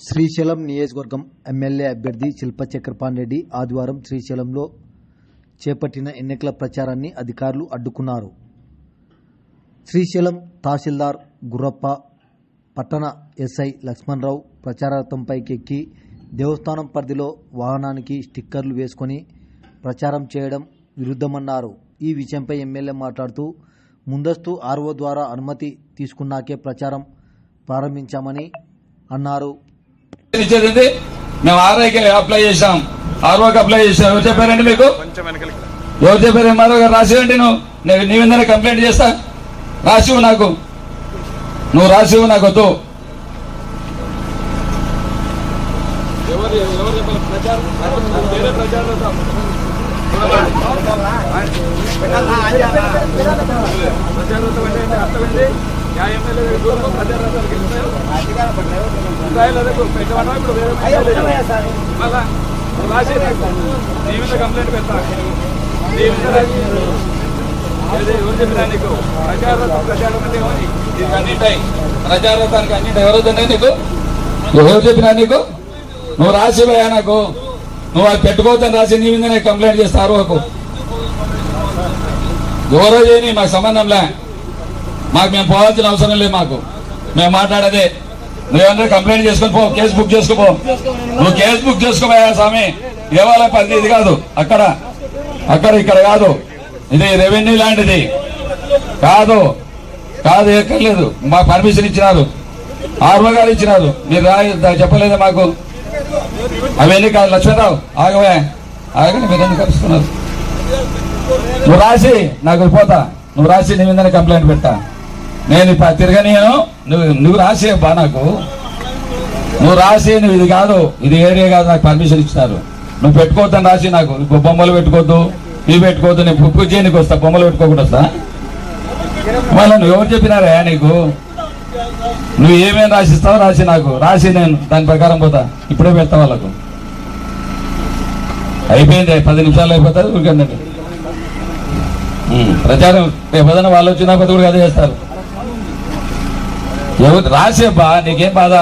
శ్రీశైలం నియోజకవర్గం ఎమ్మెల్యే అభ్యర్థి శిల్ప చక్రపాణి రెడ్డి ఆదివారం శ్రీశైలంలో చేపట్టిన ఎన్నికల ప్రచారాన్ని అధికారులు అడ్డుకున్నారు. శ్రీశైలం తహసీల్దార్ గుర్రప్ప పట్టణ ఎస్ఐ లక్ష్మణరావు ప్రచారార్థంపైకెక్కి దేవస్థానం పరిధిలో వాహనానికి స్టిక్కర్లు వేసుకొని ప్రచారం చేయడం విరుద్ధమన్నారు. ఈ విషయంపై ఎమ్మెల్యే మాట్లాడుతూ ముందస్తు ఆర్ఓ ద్వారా అనుమతి తీసుకున్నాకే ప్రచారం ప్రారంభించామని అన్నారు. ఇచ్చేది? మేము ఆర్ఐకి అప్లై చేసాం ఆర్ఓకి అప్లై చేసాం ఎవరు చెప్పారండి మీకు? ఎవరు చెప్పారు? గారు రాసివ్వండి నువ్వు. నేను నీ మీద కంప్లైంట్ చేస్తా. రాసివు నాకు. నువ్వు రాసివు నాకు వద్దు. కంప్లైంట్ పెడతా నీ మీద రాసి- ఎవరు చెప్పినా నీకు ప్రచారం ప్రచారం అంటే ఏమని దీనికి అన్నింటాయి ప్రజారథానికి అన్నింటి ఎవరు వద్దండి నీకు ఎవరు చెప్పినా నీకు నువ్వు రాసివయ్యా నాకు నువ్వు అది పెట్టుకోవద్దని రాసి నీ మీద కంప్లైంట్ చేస్తా ఆర్ఓకు ఎవరో చేయని మాకు సంబంధంలే మాకు మేము పోవాల్సిన అవసరం లేదు మాకు. మేము మాట్లాడేదే. నువ్వేమన్నా కంప్లైంట్ చేసుకొని పో కేసు బుక్ చేసుకోపో నువ్వు కేసు బుక్ చేసుకోపోయా స్వామి. దేవాలయ పరిధి ఇది కాదు అక్కడ. అక్కడ ఇక్కడ కాదు. ఇది రెవెన్యూ లాంటిది. కాదు. కాదు ఎక్కర్లేదు. మాకు పర్మిషన్ ఇచ్చినారు. ఆర్ఓ గారు ఇచ్చినారు. మీరు రా చెప్పలేదు మాకు? అవన్నీ కాదు లక్ష్మీరావు ఆగవే. ఆగని మీరు ఎందుకు కలుస్తున్నారు? నువ్వు రాసి నాకు పోతా. నువ్వు రాసి నీ మీద కంప్లైంట్ పెట్టా నేను ఇప్పుడు తిరగనీయను నువ్వు నువ్వు రాసి బా నాకు. నువ్వు రాసి నువ్వు ఇది కాదు ఇది ఏరియా కాదు నాకు పర్మిషన్ ఇచ్చినారు నువ్వు పెట్టుకోవద్దని రాసి నాకు నువ్వు బొమ్మలు పెట్టుకోవద్దు ఇవి పెట్టుకోవద్దు నేను పూజ చేయనీకి వస్తా బొమ్మలు పెట్టుకోకుండా వస్తా. మళ్ళీ నువ్వు ఎవరు చెప్పినారా నీకు? నువ్వు ఏమేమి రాసిస్తావో రాసి నాకు రాసి నేను దాని ప్రకారం పోతా. ఇప్పుడే పెడతా వాళ్ళకు. అయిపోయింది పది నిమిషాలు అయిపోతుంది ఊరికండి ప్రచారం రేపు ఏదైనా వాళ్ళు వచ్చినా కొద్ది కూడా అదే చేస్తారు. ఎవరు బా నీకేం బాధ?